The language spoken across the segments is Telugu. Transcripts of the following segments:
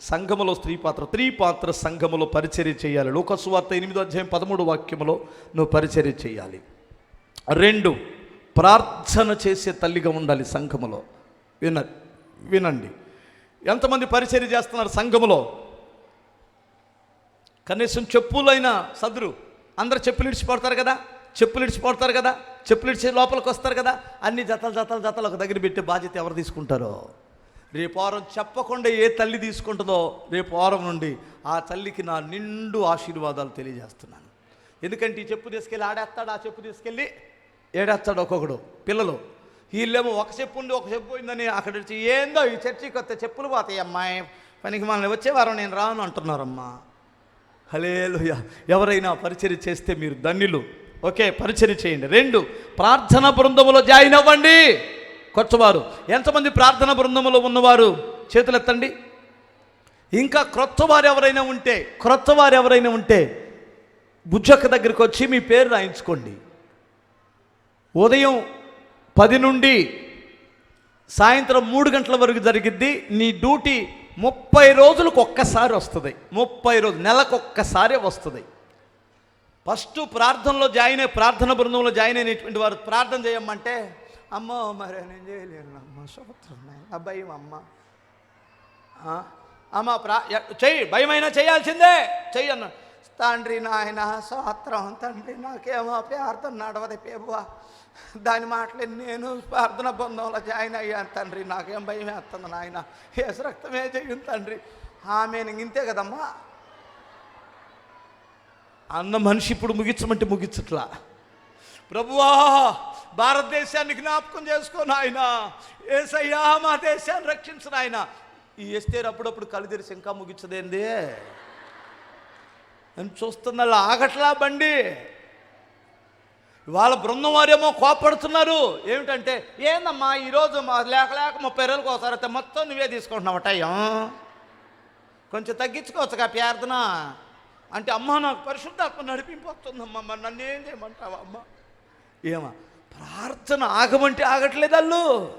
సంఘములో స్త్రీ పాత్ర స్త్రీ పాత్ర సంఘములో పరిచర్య చేయాలి. లోకసువార్త ఎనిమిదో అధ్యాయం పదమూడు వాక్యములో నువ్వు పరిచర్య చేయాలి. రెండు ప్రార్థన చేసే తల్లిగా ఉండాలి సంఘములో. విన వినండి. ఎంతమంది పరిచర్య చేస్తున్నారు సంఘములో? కనీసం చెప్పులైనా సదురు. అందరు చెప్పులు ఇడిచిపడతారు కదా? చెప్పులు ఇడిచిపోడతారు కదా? చెప్పులు ఇడిచి లోపలికి వస్తారు కదా? అన్ని జతలు జతలు జతలు ఒక దగ్గర పెట్టే బాధ్యత ఎవరు తీసుకుంటారో? రేపు వారం చెప్పకుండా ఏ తల్లి తీసుకుంటుందో రేపు నుండి ఆ తల్లికి నా నిండు ఆశీర్వాదాలు తెలియజేస్తున్నాను. ఎందుకంటే ఈ చెప్పు తీసుకెళ్ళి ఆడేస్తాడు ఆ చెప్పు తీసుకెళ్ళి ఏడేస్తాడు ఒక్కొక్కడు పిల్లలు. వీళ్ళేమో ఒక చెప్పు ఉండి ఒక చెప్పు పోయిందని అక్కడ వచ్చి ఏందో ఈ చర్చికి వస్తే చెప్పులు పోతాయి అమ్మాయి పనికి మనల్ని వచ్చే వారం నేను రాను అంటున్నారమ్మా. హలేలుయ ఎవరైనా పరిచయం చేస్తే మీరు ధన్యులు. ఓకే పరిచయం చేయండి. రెండు ప్రార్థన బృందములో జాయిన్ అవ్వండి. కొత్తవారు. ఎంతమంది ప్రార్థన బృందంలో ఉన్నవారు? చేతులు ఎత్తండి ఇంకా క్రొత్త వారు ఎవరైనా ఉంటే క్రొత్త వారు ఎవరైనా ఉంటే బుజ్జక్క దగ్గరికి వచ్చి మీ పేరు రాయించుకోండి. ఉదయం పది నుండి సాయంత్రం మూడు గంటల వరకు జరిగిద్ది. నీ డ్యూటీ ముప్పై రోజులకు ఒక్కసారి వస్తుంది. ముప్పై రోజులు నెలకు ఒక్కసారి వస్తుంది. ఫస్ట్ ప్రార్థనలో జాయిన్ అయ్యి ప్రార్థన బృందంలో జాయిన్ అయినటువంటి వారు ప్రార్థన చేయమంటే అమ్మో మరి నేను చేయలేను అమ్మ సూత్రం ఆ భయం అమ్మ. అమ్మ ప్రా ఎ- చెయ్యి భయమైనా చేయాల్సిందే. చెయ్యి తండ్రి నాయన సోత్రం తండ్రి నాకేమో ప్రార్థన నడవది పేబువా దాని మాటలు నేను ప్రార్థన బృందంలో జాయిన్ అయ్యాను తండ్రి. నాకేం భయం వేస్తుంది నాయన. ఏసు రక్తమే చెయ్యను తండ్రి. ఆమె ఇంతే కదమ్మా. అన్న మనిషి ఇప్పుడు ముగించమంటే ముగించట్లా. ప్రభువా భారతదేశాన్ని జ్ఞాపకం చేసుకోను ఆయన ఏసయ్యా మా దేశాన్ని రక్షించిన ఆయన ఈ ఎస్తేరు అప్పుడప్పుడు కళ్ళు తెరిచి ఇంకా ముగించదేంది? నేను చూస్తున్న ఆగట్లా బండి. వాళ్ళ బృందం వారేమో కోపడుతున్నారు. ఏమిటంటే ఏందమ్మా ఈరోజు మా లేక లేక ముప్పై రోజులకు ఒకసారి అయితే మొత్తం నువ్వే తీసుకుంటున్నావు టైం? కొంచెం తగ్గించుకోవచ్చుగా ప్రార్థన. అంటే అమ్మ నాకు పరిశుద్ధాత్మ నడిపింపొస్తుందమ్మా మరి నన్ను ఏం చేయమంటావా అమ్మ? ఏమా? ప్రార్థన ఆగమంటే ఆగట్లేదు అల్లు.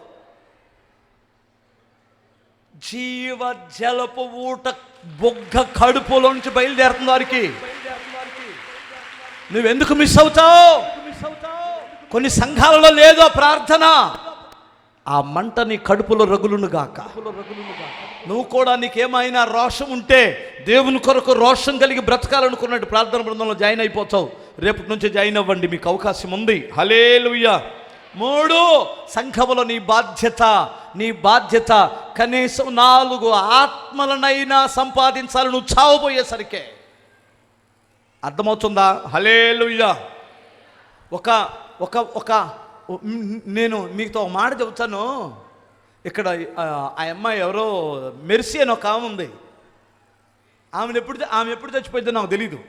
జీవ జలపు ఊట బొగ్గ కడుపులోంచి బయలుదేరుతుంది వారికి. నువ్వెందుకు మిస్ అవుతావు? కొన్ని సంఘాలలో లేదో ప్రార్థన. ఆ మంట నీ కడుపులో రగులును గాక. నువ్వు కూడా నీకేమైనా రోషం ఉంటే దేవుని కొరకు రోషం కలిగి బ్రతకాలనుకున్నట్టు ప్రార్థన బృందంలో జాయిన్ అయిపోతావు. రేపటి నుంచి జాయిన్ అవ్వండి మీకు అవకాశం ఉంది. హలే మూడు సంఘములో నీ బాధ్యత నీ బాధ్యత కనీసం నాలుగు ఆత్మలనైనా సంపాదించాలి నువ్వు చావబోయేసరికే అర్థమవుతుందా? హలే ఒక ఒక ఒక నేను మీతో ఒక మాట చెబుతాను. ఇక్కడ ఆ, ఆ అమ్మాయి ఎవరో మెర్సీ అని ఒక ఆమె ఉంది. ఆమెను ఎప్పుడు ఆమె ఎప్పుడు చచ్చిపోయిందో నాకు తెలీదు.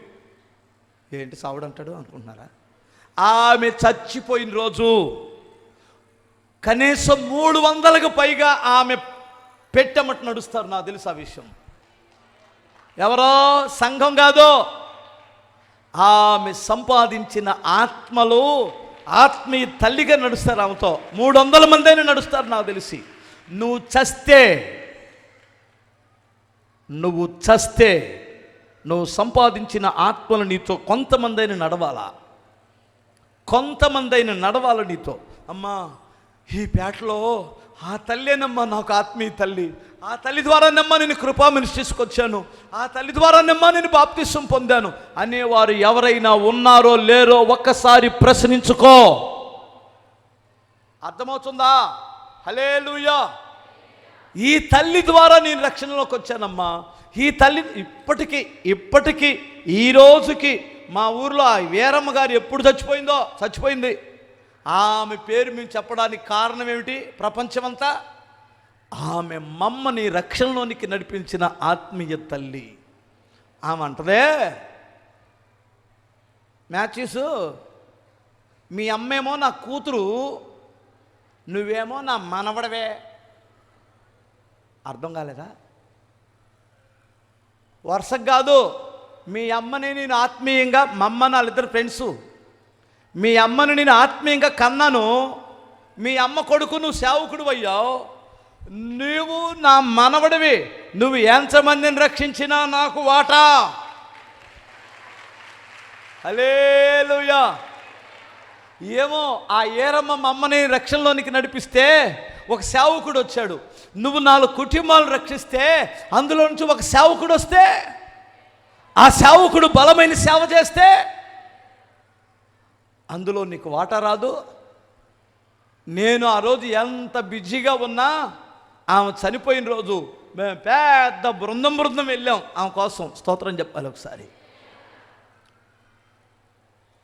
ఏంటి సావుడంటాడు అనుకుంటున్నారా? ఆమె చచ్చిపోయిన రోజు కనీసం మూడు వందలకు పైగా ఆమె పెట్టమట్టు నడుస్తారు నాకు తెలుసు ఆ విషయం. ఎవరో? సంఘం కాదు. ఆమె సంపాదించిన ఆత్మలు ఆత్మీయ తల్లిగా నడుస్తారు ఆమెతో. మూడు వందల మంది అయినా నడుస్తారు నాకు తెలిసి. నువ్వు చస్తే నువ్వు చస్తే నువ్వు సంపాదించిన ఆత్మలు నీతో కొంతమందైన నడవాలా? కొంతమందైన నడవాల నీతో? అమ్మా ఈ పేటలో ఆ తల్లేనమ్మా నాకు ఆత్మీయ తల్లి. ఆ తల్లి ద్వారానమ్మా నేను కృపా తీసుకొచ్చాను. ఆ తల్లి ద్వారానమ్మా నేను బాప్తిసం పొందాను. అనేవారు ఎవరైనా ఉన్నారో లేరో ఒక్కసారి ప్రశ్నించుకో. అర్థమవుతుందా? హలేలుయా ఈ తల్లి ద్వారా నేను రక్షణలోకి వచ్చానమ్మా. ఈ తల్లి ఇప్పటికీ ఇప్పటికీ ఈ రోజుకి మా ఊర్లో ఆ వీరమ్మ గారు ఎప్పుడు చచ్చిపోయిందో చచ్చిపోయింది. ఆమె పేరు మేము చెప్పడానికి కారణం ఏమిటి? ప్రపంచమంతా. ఆమె మమ్మని రక్షణలోనికి నడిపించిన ఆత్మీయ తల్లి. ఆమె అంటదే మ్యాచెస్ మీ అమ్మేమో నా కూతురు నువ్వేమో నా మనవడవే. అర్థం కాలేదా? వరుసకు కాదు మీ అమ్మని నేను ఆత్మీయంగా మా అమ్మ వాళ్ళిద్దరు ఫ్రెండ్సు. మీ అమ్మను నేను ఆత్మీయంగా కన్నాను మీ అమ్మ కొడుకు నువ్వు సేవకుడు అయ్యావు. నువ్వు నా మనవడివి నువ్వు ఎంతమందిని రక్షించినా నాకు వాటా. హలేలుయా ఏమో ఆ ఏరమ్మ మా అమ్మని రక్షణలోనికి నడిపిస్తే ఒక సేవకుడు వచ్చాడు. నువ్వు నాలుగు కుటుంబాలు రక్షిస్తే అందులో నుంచి ఒక సేవకుడు వస్తే ఆ సేవకుడు బలమైన సేవ చేస్తే అందులో నీకు వాటా రాదు. నేను ఆ రోజు ఎంత బిజీగా ఉన్నా ఆమె చనిపోయిన రోజు మేము పెద్ద బృందం బృందం వెళ్ళాం. ఆమె కోసం స్తోత్రం చెప్పాలి ఒకసారి.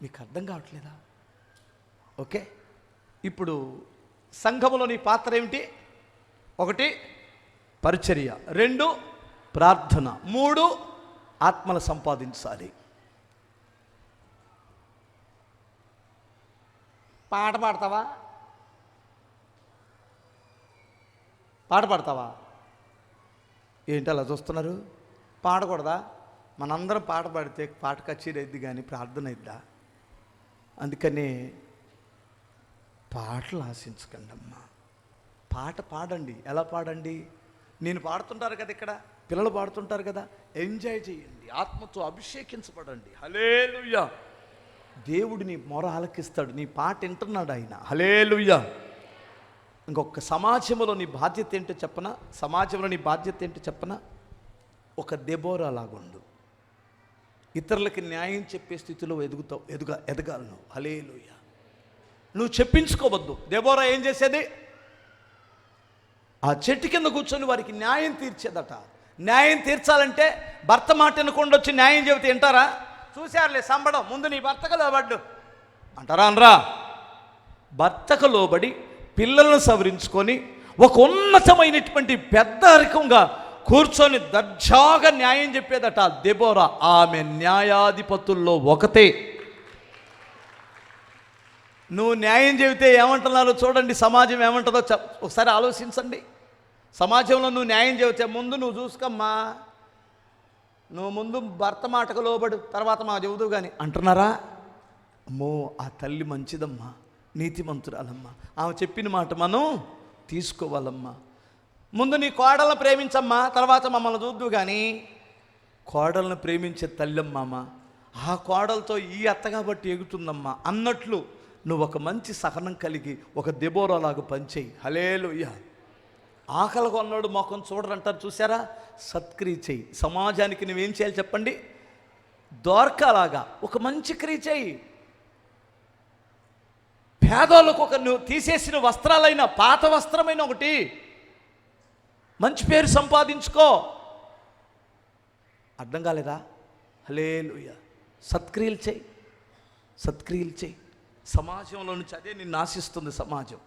మీకు అర్థం కావట్లేదా? ఓకే? ఇప్పుడు సంఘములో నీ పాత్ర ఏమిటి? ఒకటి పరిచర్య. రెండు ప్రార్థన. మూడు ఆత్మలు సంపాదించాలి. పాట పాడతావా? పాట పాడతావా? ఏంటి అలా చూస్తున్నారు? పాడకూడదా? మనందరం పాట పాడితే పాట కచేరీ అయింది కానీ ప్రార్థన అయిద్దా? అందుకని పాటలు ఆశించకండి అమ్మా. పాట పాడండి. ఎలా పాడండి? నేను పాడుతుంటారు కదా ఇక్కడ? పిల్లలు పాడుతుంటారు కదా? ఎంజాయ్ చేయండి. ఆత్మతో అభిషేకించబడండి. హలేలుయ్యా దేవుడు నీ మొర ఆలకిస్తాడు నీ పాట వింటున్నాడు ఆయన. హలేలుయ్యా ఇంకొక సమాజంలో నీ బాధ్యత ఏంటో చెప్పనా? సమాజంలో నీ బాధ్యత ఏంటో చెప్పనా? ఒక దెబోరా లాగుండు. ఇతరులకి న్యాయం చెప్పే స్థితిలో ఎదుగుతావు ఎదుగ ఎదగాలి నువ్వు. హలేలుయ్య నువ్వు చెప్పించుకోవద్దు. దెబోరా ఏం చేసేది? ఆ చెట్టు కింద కూర్చొని వారికి న్యాయం తీర్చేదట. న్యాయం తీర్చాలంటే భర్త మాట వినకుండా వచ్చి న్యాయం చెబితే వింటారా? చూశారులే సంబడం. ముందు నీ భర్తకు లోబడ్డు. అంటారా అనరా? భర్తకు లోబడి పిల్లలను సవరించుకొని ఒక ఉన్నతమైనటువంటి పెద్ద రకంగా కూర్చొని దర్జాగా న్యాయం చెప్పేదట దెబోరా. ఆమె న్యాయాధిపతుల్లో ఒకతే. నువ్వు న్యాయం చెబితే ఏమంటున్నారో చూడండి సమాజం ఏమంటుందో చెప్ ఒకసారి ఆలోచించండి. సమాజంలో నువ్వు న్యాయం చెబితే ముందు నువ్వు చూసుకోమ్మా. నువ్వు ముందు భర్త మాటకు లోబడు తర్వాత మా చెబుదు కానీ అంటున్నారా? అమ్మో ఆ తల్లి మంచిదమ్మా నీతిమంతురాలమ్మా. ఆమె చెప్పిన మాట మనం తీసుకోవాలమ్మా. ముందు నీ కోడలను ప్రేమించమ్మా తర్వాత మమ్మల్ని చూద్దు కానీ కోడలను ప్రేమించే తల్లమ్మామ ఆ కోడలతో ఈ అత్త కాబట్టి ఎగుతుందమ్మా. అన్నట్లు నువ్వు ఒక మంచి సహనం కలిగి ఒక దెబోరాలాగా పనిచేయి. హలేలుయ్య ఆకలి కొన్నాడు మొఖం చూడరంటారు చూసారా సత్క్రియ చెయ్యి సమాజానికి నువ్వేం చేయాలి చెప్పండి? దోర్కలాగా ఒక మంచి క్రియ చేయి. పేదోళ్ళకు ఒక నువ్వు తీసేసిన వస్త్రాలైన పాత వస్త్రమైన ఒకటి. మంచి పేరు సంపాదించుకో. అర్థం కాలేదా? హలేలుయ్య సత్క్రియలు చేయి. సత్క్రియలు చేయి. సమాజంలో నుంచి అదే నిన్ను ఆశిస్తుంది సమాజం.